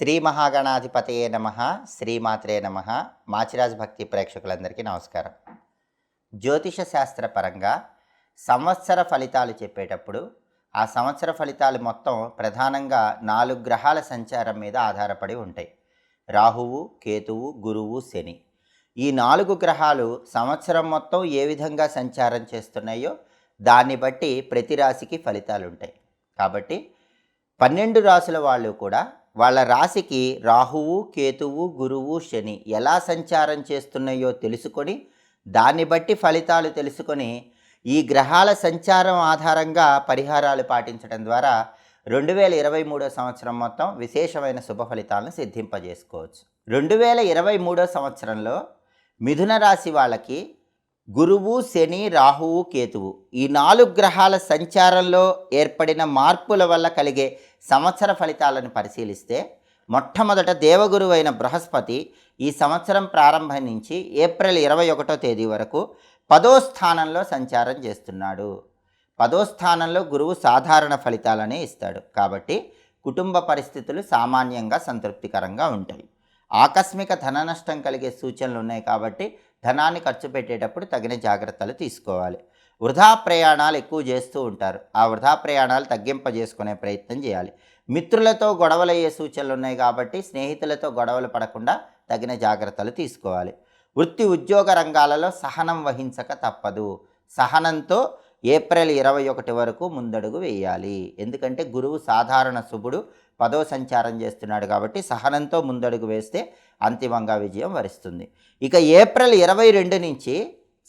శ్రీ మహాగణాధిపతయే నమ శ్రీమాత్రే నమ. మాచిరాజ్ భక్తి ప్రేక్షకులందరికీ నమస్కారం. జ్యోతిష శాస్త్ర పరంగా సంవత్సర ఫలితాలు చెప్పేటప్పుడు ఆ సంవత్సర ఫలితాలు మొత్తం ప్రధానంగా నాలుగు గ్రహాల సంచారం మీద ఆధారపడి ఉంటాయి. రాహువు కేతువు గురువు శని. ఈ నాలుగు గ్రహాలు సంవత్సరం మొత్తం ఏ విధంగా సంచారం చేస్తున్నాయో దాన్ని బట్టి ప్రతి రాశికి ఫలితాలు ఉంటాయి. కాబట్టి పన్నెండు రాసుల వాళ్ళు కూడా వాళ్ళ రాశికి రాహువు కేతువు గురువు శని ఎలా సంచారం చేస్తున్నాయో తెలుసుకొని దాన్ని బట్టి ఫలితాలు తెలుసుకొని ఈ గ్రహాల సంచారం ఆధారంగా పరిహారాలు పాటించడం ద్వారా రెండు వేల ఇరవై మూడో సంవత్సరం మొత్తం విశేషమైన శుభ ఫలితాలను సిద్ధింపజేసుకోవచ్చు. రెండు వేల ఇరవై మూడో సంవత్సరంలో మిథున రాశి వాళ్ళకి గురువు శని రాహువు కేతువు ఈ నాలుగు గ్రహాల సంచారంలో ఏర్పడిన మార్పుల వల్ల కలిగే సంవత్సర ఫలితాలను పరిశీలిస్తే మొట్టమొదట దేవగురు అయిన బృహస్పతి ఈ సంవత్సరం ప్రారంభం నుంచి ఏప్రిల్ ఇరవై ఒకటో తేదీ వరకు పదో స్థానంలో సంచారం చేస్తున్నాడు. పదో స్థానంలో గురువు సాధారణ ఫలితాలనే ఇస్తాడు. కాబట్టి కుటుంబ పరిస్థితులు సామాన్యంగా సంతృప్తికరంగా ఉంటాయి. ఆకస్మిక ధన నష్టం కలిగే సూచనలు ఉన్నాయి కాబట్టి ధనాన్ని ఖర్చు పెట్టేటప్పుడు తగిన జాగ్రత్తలు తీసుకోవాలి. వృధా ప్రయాణాలు ఎక్కువ చేస్తూ ఉంటారు. ఆ వృధా ప్రయాణాలు తగ్గింపజేసుకునే ప్రయత్నం చేయాలి. మిత్రులతో గొడవలు అయ్యే సూచనలు ఉన్నాయి కాబట్టి స్నేహితులతో గొడవలు పడకుండా తగిన జాగ్రత్తలు తీసుకోవాలి. వృత్తి ఉద్యోగ రంగాలలో సహనం వహించక తప్పదు. సహనంతో ఏప్రిల్ ఇరవై ఒకటి వరకు ముందడుగు వేయాలి. ఎందుకంటే గురువు సాధారణ శుభుడు పదో సంచారం చేస్తున్నాడు కాబట్టి సహనంతో ముందడుగు వేస్తే అంతిమంగా విజయం వరిస్తుంది. ఇక ఏప్రిల్ ఇరవై రెండు నుంచి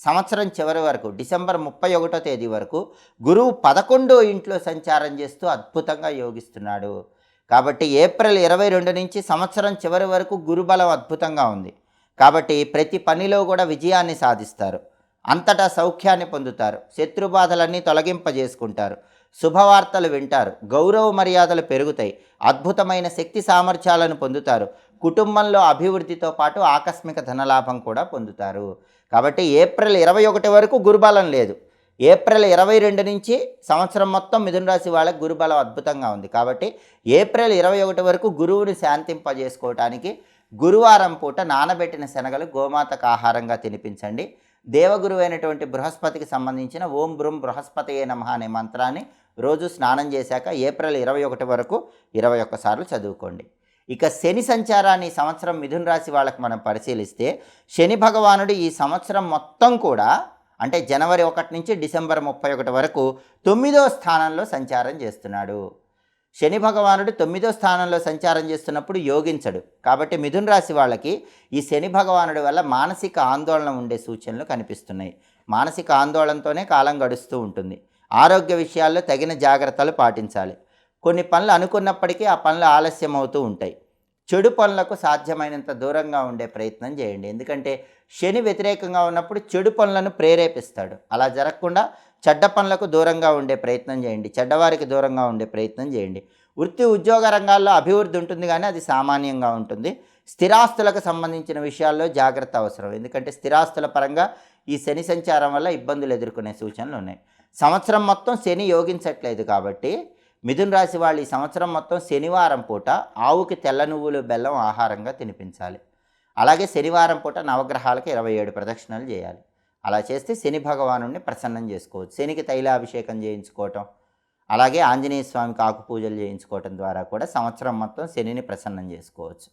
సంవత్సరం చివరి వరకు డిసెంబర్ ముప్పై ఒకటో తేదీ వరకు గురువు పదకొండో ఇంట్లో సంచారం చేస్తూ అద్భుతంగా యోగిస్తున్నాడు. కాబట్టి ఏప్రిల్ ఇరవై రెండు నుంచి సంవత్సరం చివరి వరకు గురుబలం అద్భుతంగా ఉంది. కాబట్టి ప్రతి పనిలో కూడా విజయాన్ని సాధిస్తారు. అంతటా సౌఖ్యాన్ని పొందుతారు. శత్రుబాధలన్నీ తొలగింపజేసుకుంటారు. శుభవార్తలు వింటారు. గౌరవ మర్యాదలు పెరుగుతాయి. అద్భుతమైన శక్తి సామర్థ్యాలను పొందుతారు. కుటుంబంలో అభివృద్ధితో పాటు ఆకస్మిక ధనలాభం కూడా పొందుతారు. కాబట్టి ఏప్రిల్ ఇరవై ఒకటి వరకు గురుబలం లేదు. ఏప్రిల్ ఇరవై రెండు నుంచి సంవత్సరం మొత్తం మిథున రాశి వాళ్ళకి గురుబలం అద్భుతంగా ఉంది. కాబట్టి ఏప్రిల్ ఇరవై ఒకటి వరకు గురువుని శాంతింపజేసుకోవటానికి గురువారం పూట నానబెట్టిన శనగలు గోమాతకు ఆహారంగా తినిపించండి. దేవగురువైనటువంటి అయినటువంటి బృహస్పతికి సంబంధించిన ఓం బృం బృహస్పతయే నమ అనే మంత్రాన్ని రోజు స్నానం చేశాక ఏప్రిల్ ఇరవై ఒకటి వరకు ఇరవై ఒక్కసార్లు చదువుకోండి. ఇక శని సంచారాన్ని సంవత్సరం మిథున రాశి వాళ్ళకి మనం పరిశీలిస్తే శని భగవానుడు ఈ సంవత్సరం మొత్తం కూడా అంటే జనవరి ఒకటి నుంచి డిసెంబర్ ముప్పై ఒకటి వరకు తొమ్మిదో స్థానంలో సంచారం చేస్తున్నాడు. శని భగవానుడు తొమ్మిదో స్థానంలో సంచారం చేస్తున్నప్పుడు యోగించడు. కాబట్టి మిథున రాశి వాళ్ళకి ఈ శని భగవానుడి వల్ల మానసిక ఆందోళన ఉండే సూచనలు కనిపిస్తున్నాయి. మానసిక ఆందోళనతోనే కాలం గడుస్తూ ఉంటుంది. ఆరోగ్య విషయాల్లో తగిన జాగ్రత్తలు పాటించాలి. కొన్ని పనులు అనుకున్నప్పటికీ ఆ పనులు ఆలస్యం అవుతూ ఉంటాయి. చెడు పనులకు సాధ్యమైనంత దూరంగా ఉండే ప్రయత్నం చేయండి. ఎందుకంటే శని వ్యతిరేకంగా ఉన్నప్పుడు చెడు పనులను ప్రేరేపిస్తాడు. అలా జరగకుండా చెడ్డ పనులకు దూరంగా ఉండే ప్రయత్నం చేయండి. చెడ్డవారికి దూరంగా ఉండే ప్రయత్నం చేయండి. వృత్తి ఉద్యోగ రంగాల్లో అభివృద్ధి ఉంటుంది కానీ అది సామాన్యంగా ఉంటుంది. స్థిరాస్తులకు సంబంధించిన విషయాల్లో జాగ్రత్త అవసరం. ఎందుకంటే స్థిరాస్తుల పరంగా ఈ శని సంచారం వల్ల ఇబ్బందులు ఎదుర్కొనే సూచనలు ఉన్నాయి. సంవత్సరం మొత్తం శని యోగించట్లేదు కాబట్టి మిథున్ రాశి వాళ్ళు ఈ సంవత్సరం మొత్తం శనివారం పూట ఆవుకి తెల్ల నువ్వులు బెల్లం ఆహారంగా తినిపించాలి. అలాగే శనివారం పూట నవగ్రహాలకు ఇరవై ఏడు ప్రదక్షిణలు చేయాలి. అలా చేస్తే శని భగవాను ప్రసన్నం చేసుకోవచ్చు. శనికి తైలాభిషేకం చేయించుకోవటం అలాగే ఆంజనేయ స్వామికి ఆకు పూజలు చేయించుకోవటం ద్వారా కూడా సంవత్సరం మొత్తం శనిని ప్రసన్నం చేసుకోవచ్చు.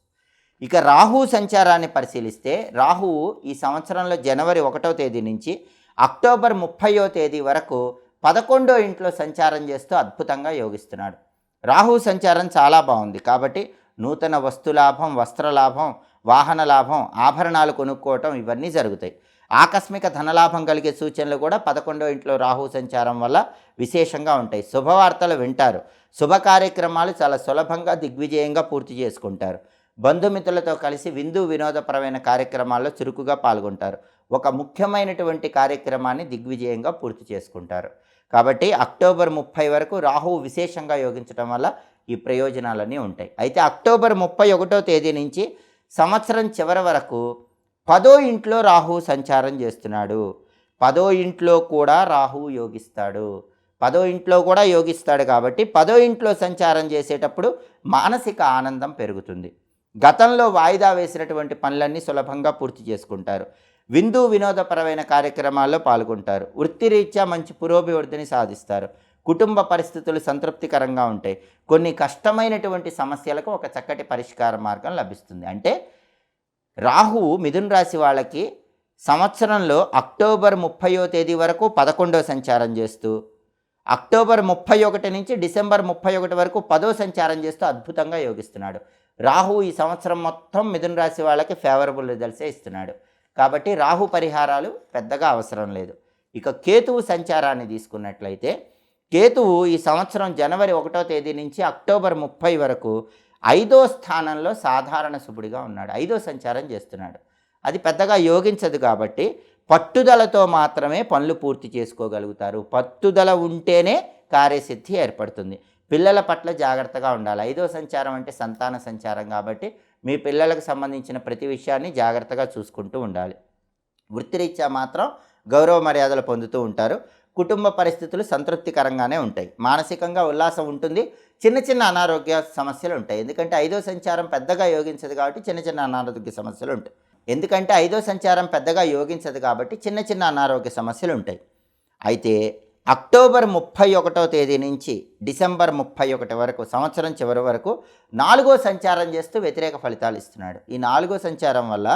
ఇక రాహు సంచారాన్ని పరిశీలిస్తే రాహువు ఈ సంవత్సరంలో జనవరి ఒకటో తేదీ నుంచి అక్టోబర్ ముప్పయో తేదీ వరకు పదకొండో ఇంట్లో సంచారం చేస్తూ అద్భుతంగా యోగిస్తున్నాడు. రాహు సంచారం చాలా బాగుంది. కాబట్టి నూతన వస్తులాభం వస్త్రలాభం వాహన లాభం ఆభరణాలు కొనుక్కోవటం ఇవన్నీ జరుగుతాయి. ఆకస్మిక ధనలాభం కలిగే సూచనలు కూడా పదకొండో ఇంట్లో రాహు సంచారం వల్ల విశేషంగా ఉంటాయి. శుభవార్తలు వింటారు. శుభ కార్యక్రమాలు చాలా సులభంగా దిగ్విజయంగా పూర్తి చేసుకుంటారు. బంధుమిత్రులతో కలిసి విందు వినోదపరమైన కార్యక్రమాల్లో చురుకుగా పాల్గొంటారు. ఒక ముఖ్యమైనటువంటి కార్యక్రమాన్ని దిగ్విజయంగా పూర్తి చేసుకుంటారు. కాబట్టి అక్టోబర్ ముప్పై వరకు రాహువు విశేషంగా యోగించడం వల్ల ఈ ప్రయోజనాలన్నీ ఉంటాయి. అయితే అక్టోబర్ ముప్పై ఒకటో తేదీ నుంచి సంవత్సరం చివరి వరకు పదో ఇంట్లో రాహువు సంచారం చేస్తున్నాడు. పదో ఇంట్లో కూడా రాహువు యోగిస్తాడు. పదో ఇంట్లో కూడా యోగిస్తాడు కాబట్టి పదో ఇంట్లో సంచారం చేసేటప్పుడు మానసిక ఆనందం పెరుగుతుంది. గతంలో వాయిదా వేసినటువంటి పనులన్నీ సులభంగా పూర్తి చేసుకుంటారు. విందు వినోదపరమైన కార్యక్రమాల్లో పాల్గొంటారు. వృత్తిరీత్యా మంచి పురోభివృద్ధిని సాధిస్తారు. కుటుంబ పరిస్థితులు సంతృప్తికరంగా ఉంటాయి కొన్ని కష్టమైనటువంటి సమస్యలకు ఒక చక్కటి పరిష్కార మార్గం లభిస్తుంది. అంటే రాహువు మిథున్ రాశి వాళ్ళకి సంవత్సరంలో అక్టోబర్ ముప్పయో తేదీ వరకు పదకొండో సంచారం చేస్తూ అక్టోబర్ ముప్పై ఒకటి నుంచి డిసెంబర్ ముప్పై ఒకటి వరకు పదో సంచారం చేస్తూ అద్భుతంగా యోగిస్తున్నాడు. రాహు ఈ సంవత్సరం మొత్తం మిథున్ రాశి వాళ్ళకి ఫేవరబుల్ రిజల్ట్సే ఇస్తున్నాడు. కాబట్టి రాహు పరిహారాలు పెద్దగా అవసరం లేదు. ఇక కేతువు సంచారాన్ని తీసుకున్నట్లయితే కేతువు ఈ సంవత్సరం జనవరి ఒకటో తేదీ నుంచి అక్టోబర్ ముప్పై వరకు ఐదో స్థానంలో సాధారణ శుభుడిగా ఉన్నాడు. ఐదో సంచారం చేస్తున్నాడు. అది పెద్దగా యోగించదు కాబట్టి పట్టుదలతో మాత్రమే పనులు పూర్తి చేసుకోగలుగుతారు. పట్టుదల ఉంటేనే కార్యసిద్ధి ఏర్పడుతుంది. పిల్లల పట్ల జాగ్రత్తగా ఉండాలి. ఐదో సంచారం అంటే సంతాన సంచారం కాబట్టి మీ పిల్లలకు సంబంధించిన ప్రతి విషయాన్ని జాగ్రత్తగా చూసుకుంటూ ఉండాలి. వృత్తిరీత్యా మాత్రం గౌరవ మర్యాదలు పొందుతూ ఉంటారు. కుటుంబ పరిస్థితులు సంతృప్తికరంగానే ఉంటాయి. మానసికంగా ఉల్లాసం ఉంటుంది. చిన్న చిన్న అనారోగ్య సమస్యలు ఉంటాయి. ఎందుకంటే ఐదో సంచారం పెద్దగా యోగించదు కాబట్టి చిన్న చిన్న అనారోగ్య సమస్యలు ఉంటాయి. ఎందుకంటే ఐదో సంచారం పెద్దగా యోగించదు కాబట్టి చిన్న చిన్న అనారోగ్య సమస్యలు ఉంటాయి. అయితే అక్టోబర్ ముప్పై ఒకటో తేదీ నుంచి డిసెంబర్ ముప్పై ఒకటి వరకు సంవత్సరం చివరి వరకు నాలుగో సంచారం చేస్తూ వ్యతిరేక ఫలితాలు ఇస్తున్నాడు. ఈ నాలుగో సంచారం వల్ల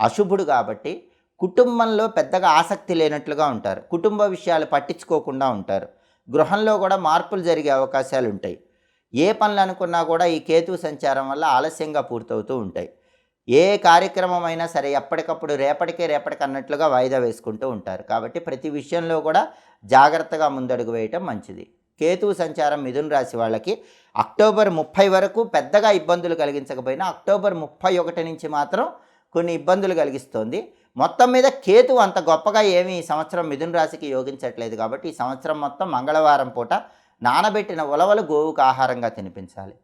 అశుభుడు కాబట్టి కుటుంబంలో పెద్దగా ఆసక్తి లేనట్లుగా ఉంటారు. కుటుంబ విషయాలు పట్టించుకోకుండా ఉంటారు. గృహంలో కూడా మార్పులు జరిగే అవకాశాలు ఉంటాయి ఏ పనులు అనుకున్నా కూడా ఈ కేతు సంచారం వల్ల ఆలస్యంగా పూర్తవుతూ ఉంటాయి. ఏ కార్యక్రమం అయినా సరే ఎప్పటికప్పుడు రేపటికే రేపటికి అన్నట్లుగా వాయిదా వేసుకుంటూ ఉంటారు. కాబట్టి ప్రతి విషయంలో కూడా జాగ్రత్తగా ముందడుగు వేయటం మంచిది. కేతువు సంచారం మిథున్ రాశి వాళ్ళకి అక్టోబర్ ముప్పై వరకు పెద్దగా ఇబ్బందులు కలిగించకపోయినా అక్టోబర్ ముప్పై ఒకటి నుంచి మాత్రం కొన్ని ఇబ్బందులు కలిగిస్తోంది. మొత్తం మీద కేతు అంత గొప్పగా ఏమీ ఈ సంవత్సరం మిథున రాశికి యోగించట్లేదు కాబట్టి ఈ సంవత్సరం మొత్తం మంగళవారం పూట నానబెట్టిన ఉలవలు గోవుకు ఆహారంగా తినిపించాలి.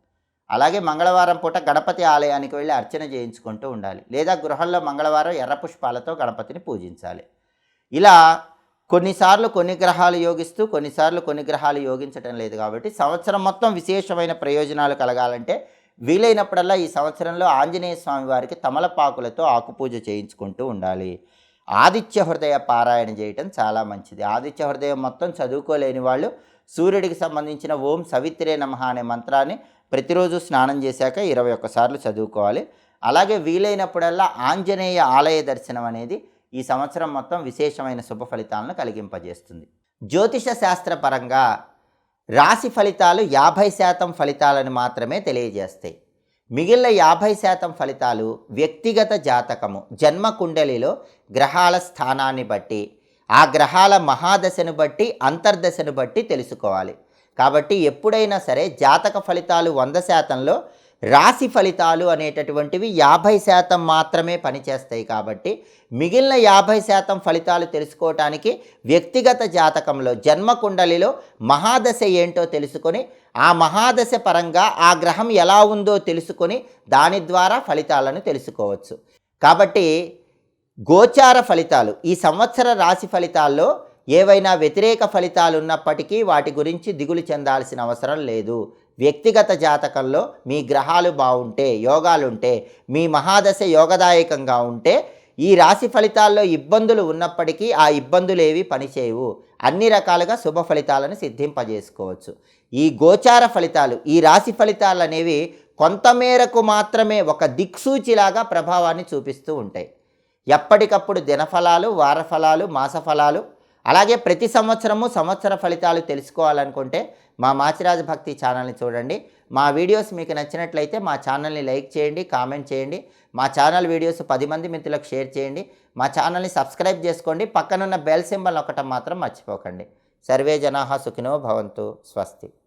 అలాగే మంగళవారం పూట గణపతి ఆలయానికి వెళ్ళి అర్చన చేయించుకుంటూ ఉండాలి. లేదా గృహంలో మంగళవారం ఎర్ర పుష్పాలతో గణపతిని పూజించాలి. ఇలా కొన్నిసార్లు కొన్ని గ్రహాలు యోగిస్తూ కొన్నిసార్లు కొన్ని గ్రహాలు యోగించటం లేదు కాబట్టి సంవత్సరం మొత్తం విశేషమైన ప్రయోజనాలు కలగాలంటే వీలైనప్పుడల్లా ఈ సంవత్సరంలో ఆంజనేయ స్వామి వారికి తమలపాకులతో ఆకుపూజ చేయించుకుంటూ ఉండాలి. ఆదిత్య హృదయ పారాయణ చేయటం చాలా మంచిది. ఆదిత్య హృదయం మొత్తం చదువుకోలేని వాళ్ళు సూర్యుడికి సంబంధించిన ఓం సవిత్రే నమ అనే మంత్రాన్ని ప్రతిరోజు స్నానం చేశాక ఇరవై ఒక్కసార్లు చదువుకోవాలి. అలాగే వీలైనప్పుడల్లా ఆంజనేయ ఆలయ దర్శనం అనేది ఈ సంవత్సరం మొత్తం విశేషమైన శుభ ఫలితాలను కలిగింపజేస్తుంది. జ్యోతిష శాస్త్రపరంగా రాశి ఫలితాలు యాభై శాతం ఫలితాలను మాత్రమే తెలియజేస్తాయి. మిగిలిన యాభై శాతం ఫలితాలు వ్యక్తిగత జాతకము. జన్మ కుండలిలో గ్రహాల స్థానాన్ని బట్టి ఆ గ్రహాల మహాదశను బట్టి అంతర్దశను బట్టి తెలుసుకోవాలి. కాబట్టి ఎప్పుడైనా సరే జాతక ఫలితాలు వంద శాతంలో రాశి ఫలితాలు అనేటటువంటివి యాభై శాతం మాత్రమే పనిచేస్తాయి కాబట్టి మిగిలిన యాభై శాతం ఫలితాలు తెలుసుకోవటానికి వ్యక్తిగత జాతకంలో జన్మ కుండలిలో మహాదశ ఏంటో తెలుసుకొని ఆ మహాదశ పరంగా ఆ గ్రహం ఎలా ఉందో తెలుసుకొని దాని ద్వారా ఫలితాలను తెలుసుకోవచ్చు. కాబట్టి గోచార ఫలితాలు ఈ సంవత్సర రాశి ఫలితాల్లో ఏవైనా వ్యతిరేక ఫలితాలు ఉన్నప్పటికీ వాటి గురించి దిగులు చెందాల్సిన అవసరం లేదు. వ్యక్తిగత జాతకంలో మీ గ్రహాలు బాగుంటే యోగాలుంటే మీ మహాదశ యోగదాయకంగా ఉంటే ఈ రాశి ఫలితాల్లో ఇబ్బందులు ఉన్నప్పటికీ ఆ ఇబ్బందులు ఏవి పనిచేయవు. అన్ని రకాలుగా శుభ ఫలితాలను సిద్ధింపజేసుకోవచ్చు. ఈ గోచార ఫలితాలు ఈ రాశి ఫలితాలు అనేవి కొంతమేరకు మాత్రమే ఒక దిక్సూచిలాగా ప్రభావాన్ని చూపిస్తూ ఉంటాయి. ఎప్పటికప్పుడు దినఫలాలు వారఫలాలు మాసఫలాలు అలాగే ప్రతి సంవత్సరము సంవత్సర ఫలితాలు తెలుసుకోవాలనుకుంటే మా మాచిరాజు భక్తి ఛానల్ని చూడండి. మా వీడియోస్ మీకు నచ్చినట్లయితే మా ఛానల్ని లైక్ చేయండి కామెంట్ చేయండి. మా ఛానల్ వీడియోస్ పది మంది మిత్రులకు షేర్ చేయండి. మా ఛానల్ని సబ్స్క్రైబ్ చేసుకోండి. పక్కనున్న బెల్ సింబల్ ఒకటం మాత్రం మర్చిపోకండి. సర్వే జనాహ సుఖినో భవంతు. స్వస్తి.